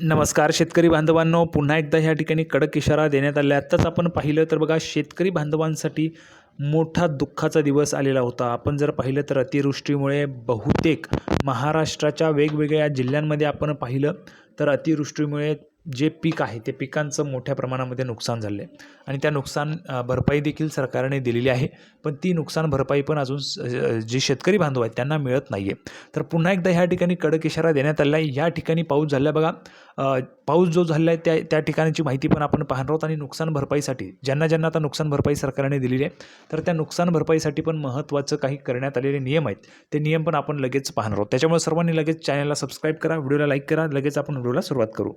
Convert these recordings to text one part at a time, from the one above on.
नमस्कार शेतकरी बांधवांनो. पुन्हा एकदा ह्या ठिकाणी कडक इशारा देण्यात आला आत्ताच आपण पाहिलं तर बघा शेतकरी बांधवांसाठी मोठा दुःखाचा दिवस आलेला होता. आपण जर पाहिलं तर अतिवृष्टीमुळे बहुतेक महाराष्ट्राच्या वेगवेगळ्या जिल्ह्यांमध्ये आपण पाहिलं तर अतिवृष्टीमुळे जे पीक आहे ते पिकांचं मोठ्या प्रमाणामध्ये नुकसान झालं आहे आणि त्या नुकसान भरपाई देखील सरकारने दिलेली आहे. पण ती नुकसान भरपाई पण अजून जे शेतकरी बांधव आहेत त्यांना मिळत नाही आहे तर पुन्हा एकदा ह्या ठिकाणी कडक इशारा देण्यात आला आहे. या ठिकाणी पाऊस झाला बघा पाऊस जो झाला आहे त्या त्या ठिकाणची माहिती पण आपण पाहणार आहोत. आणि नुकसान भरपाईसाठी ज्यांना ज्यांना आता नुकसान भरपाई सरकारने दिलेली आहे तर त्या नुकसान भरपाईसाठी पण महत्त्वाचं काही करण्यात आलेले नियम आहेत. ते नियम पण आपण लगेच पाहणार आहोत. त्याच्यामुळे सर्वांनी लगेच चॅनलला सबस्क्राईब करा व्हिडिओला लाईक करा लगेच आपण व्हिडिओला सुरुवात करू.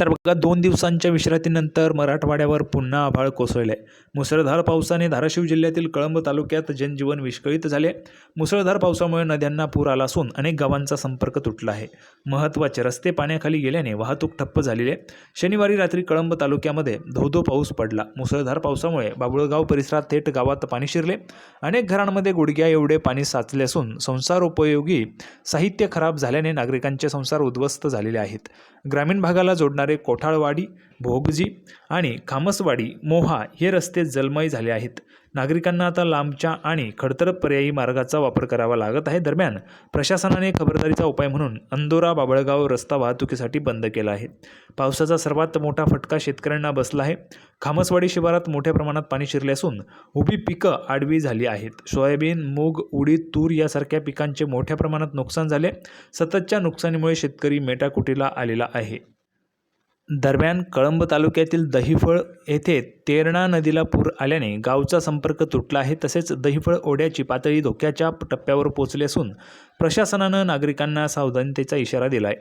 तर बघा दोन दिवसांच्या विश्रांतीनंतर मराठवाड्यावर पुन्हा आभाळ कोसळले. मुसळधार पावसाने धाराशिव जिल्ह्यातील कळंब तालुक्यात जनजीवन विस्कळीत झाले. मुसळधार पावसामुळे नद्यांना पूर आला असून अनेक गावांचा संपर्क तुटला आहे. महत्त्वाचे रस्ते पाण्याखाली गेल्याने वाहतूक ठप्प झालेली आहे. शनिवारी रात्री कळंब तालुक्यामध्ये धोधो पाऊस पडला. मुसळधार पावसामुळे बाबुळगाव परिसरात थेट गावात पाणी शिरले. अनेक घरांमध्ये गुडघ्या एवढे पाणी साचले असून संसार उपयोगी साहित्य खराब झाल्याने नागरिकांचे संसार उद्ध्वस्त झालेले आहेत. ग्रामीण भागाला जोडणारे कोठाळवाडी भोगजी आणि खामसवाडी मोहा हे रस्ते जलमय झाले आहेत. नागरिकांना आता लांबच्या आणि खडतर पर्यायी मार्गाचा वापर करावा लागत आहे. दरम्यान प्रशासनाने खबरदारीचा उपाय म्हणून अंदोरा बाबळगाव रस्ता वाहतुकीसाठी बंद केला आहे. पावसाचा सर्वात मोठा फटका शेतकऱ्यांना बसला आहे. खामसवाडी शिवारात मोठ्या प्रमाणात पाणी शिरले असून उभी पिकं आडवी झाली आहेत. सोयाबीन मूग उडीद तूर यासारख्या पिकांचे मोठ्या प्रमाणात नुकसान झाले. सततच्या नुकसानीमुळे शेतकरी मेटाकुटीला आलेला आहे. दरम्यान कळंब तालुक्यातील दहिफळ येथे तेरणा नदीला पूर आल्याने गावचा संपर्क तुटला आहे. तसेच दहिफळ ओढ्याची पातळी धोक्याच्या टप्प्यावर पोचली असून प्रशासनानं नागरिकांना सावधानतेचा इशारा दिला आहे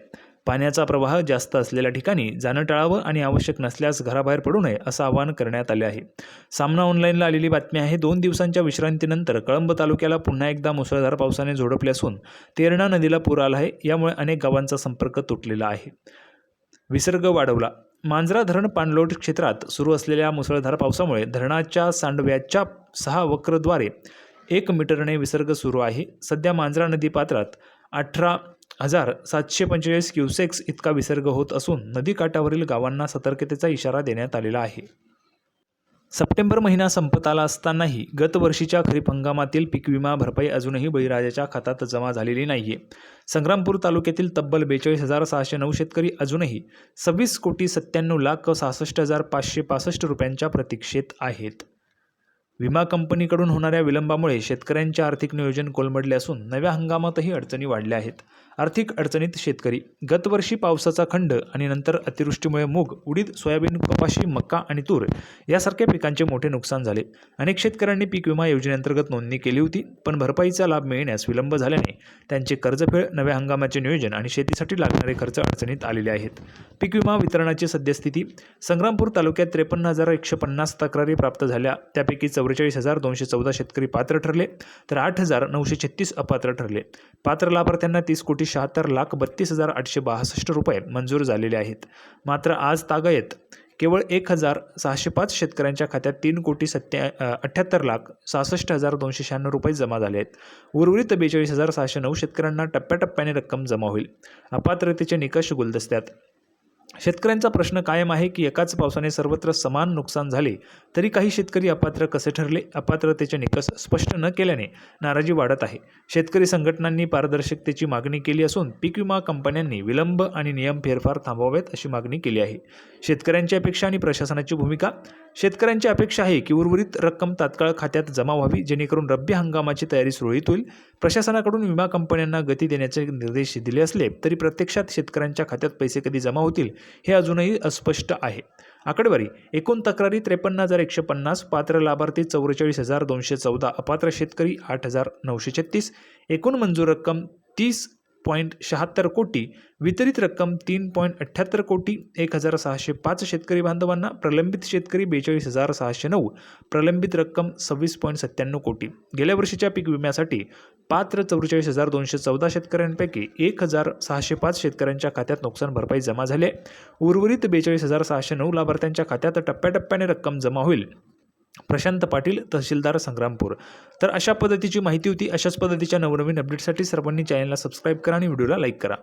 पाण्याचा प्रवाह जास्त असलेल्या ठिकाणी जाणं टाळावं आणि आवश्यक नसल्यास घराबाहेर पडू नये असं आवाहन करण्यात आले आहे. सामना ऑनलाईनला आलेली बातमी आहे. दोन दिवसांच्या विश्रांतीनंतर कळंब तालुक्याला पुन्हा एकदा मुसळधार पावसाने झोडपले असून तेरणा नदीला पूर आला आहे. यामुळे अनेक गावांचा संपर्क तुटलेला आहे. विसर्ग वाढवला. मांजरा धरण पाणलोट क्षेत्रात सुरू असलेल्या मुसळधार पावसामुळे धरणाच्या सांडव्याच्या सहा वक्रद्वारे एक मीटरने विसर्ग सुरू आहे. सध्या मांजरा नदी पात्रात अठरा हजार सातशे पंचेचाळीस क्युसेक्स इतका विसर्ग होत असून नदीकाठावरील गावांना सतर्कतेचा इशारा देण्यात आलेला आहे. सप्टेंबर महिना संपत आला असतानाही गतवर्षीच्या खरीप हंगामातील पीक विमा भरपाई अजूनही बळीराजाच्या खात्यात जमा झालेली नाहीये. संग्रामपूर तालुक्यातील तब्बल बेचाळीस हजार सहाशे नऊ शेतकरी अजूनही सव्वीस कोटी सत्त्याण्णव लाख सहासष्ट हजार पाचशे पासष्ट रुपयांच्या प्रतीक्षेत आहेत. विमा कंपनीकडून होणाऱ्या विलंबामुळे शेतकऱ्यांचे आर्थिक नियोजन कोलमडले असून नव्या हंगामातही अडचणी वाढल्या आहेत. आर्थिक अडचणीत शेतकरी. गतवर्षी पावसाचा खंड आणि नंतर अतिवृष्टीमुळे मूग उडीद सोयाबीन कपाशी मक्का आणि तूर यासारख्या पिकांचे मोठे नुकसान झाले. अनेक शेतकऱ्यांनी पीक विमा योजनेअंतर्गत नोंदणी केली होती पण भरपाईचा लाभ मिळण्यास विलंब झाल्याने त्यांचे कर्जफेड नव्या हंगामाचे नियोजन आणि शेतीसाठी लागणारे खर्च अडचणीत आलेले आहेत. पीक विमा वितरणाची सद्यस्थिती. संग्रामपूर तालुक्यात त्रेपन्न हजार एकशे पन्नास तक्रारी प्राप्त झाल्या. त्यापैकी चौवेचाळीस हजार दोनशे चौदा शेतकरी पात्र ठरले तर आठ हजार नऊशे छत्तीस अपात्र ठरले. पात्र लाभार्थ्यांना तीस कोटी शहात्तर लाख बत्तीस हजार आठशे बासष्ट रुपये मंजूर झालेले आहेत. मात्र आज तागायत केवळ एक हजार सहाशे पाच शेतकऱ्यांच्या खात्यात तीन कोटी सत्या अठ्ठ्याहत्तर लाख सहासष्ट हजार दोनशे शहाण्णव रुपये जमा झाले आहेत. उर्वरित बेचाळीस हजार सहाशे नऊ शेतकऱ्यांना टप्प्याटप्प्याने रक्कम जमा होईल. अपात्रतेचे निकष गुलदस्त्यात. शेतकऱ्यांचा प्रश्न कायम आहे की एकाच पावसाने सर्वत्र समान नुकसान झाले तरी काही शेतकरी अपात्र कसे ठरले? अपात्रतेचे निकष स्पष्ट न केल्याने नाराजी वाढत आहे. शेतकरी संघटनांनी पारदर्शकतेची मागणी केली असून पीक विमा कंपन्यांनी विलंब आणि नियम फेरफार थांबवावेत अशी मागणी केली आहे. शेतकऱ्यांची अपेक्षा आणि प्रशासनाची भूमिका? शेतकऱ्यांची अपेक्षा आहे की उर्वरित रक्कम तात्काळ खात्यात जमा व्हावी जेणेकरून रब्बी हंगामाची तयारी सुरळीत होईल. प्रशासनाकडून विमा कंपन्यांना गती देण्याचे निर्देश दिले असले तरी प्रत्यक्षात शेतकऱ्यांच्या खात्यात पैसे कधी जमा होतील? हे अजूनही अस्पष्ट आहे. आकडेवारी एकूण तक्रारी त्रेपन्न हजार एकशे पन्नास पात्र लाभार्थी चौवेचाळीस हजार दोनशे चौदा अपात्र शेतकरी आठ हजार नऊशे छत्तीस एकूण मंजूर रक्कम तीस पॉईंट शहात्तर कोटी वितरित रक्कम तीन पॉईंट अठ्ठ्याहत्तर कोटी एक हजार सहाशे पाच शेतकरी बांधवांना प्रलंबित शेतकरी बेचाळीस हजार सहाशे नऊ प्रलंबित रक्कम सव्वीस पॉईंट सत्त्याण्णव कोटी गेल्या वर्षीच्या पीक विम्यासाठी पात्र चौवेचाळीस हजार दोनशे चौदा शेतकऱ्यांपैकी एक हजार सहाशे पाच शेतकऱ्यांच्या खात्यात नुकसान भरपाई जमा झाली आहे. उर्वरित बेचाळीस हजार सहाशे नऊ लाभार्थ्यांच्या खात्यात टप्प्याटप्प्याने रक्कम जमा होईल प्रशांत पाटील तहसीलदार संग्रामपूर. तर अशा पद्धतीची माहिती होती. अशाच पद्धतीच्या नवनवीन अपडेटसाठी सर्वांनी चॅनलला सबस्क्राईब करा आणि व्हिडिओला लाईक करा.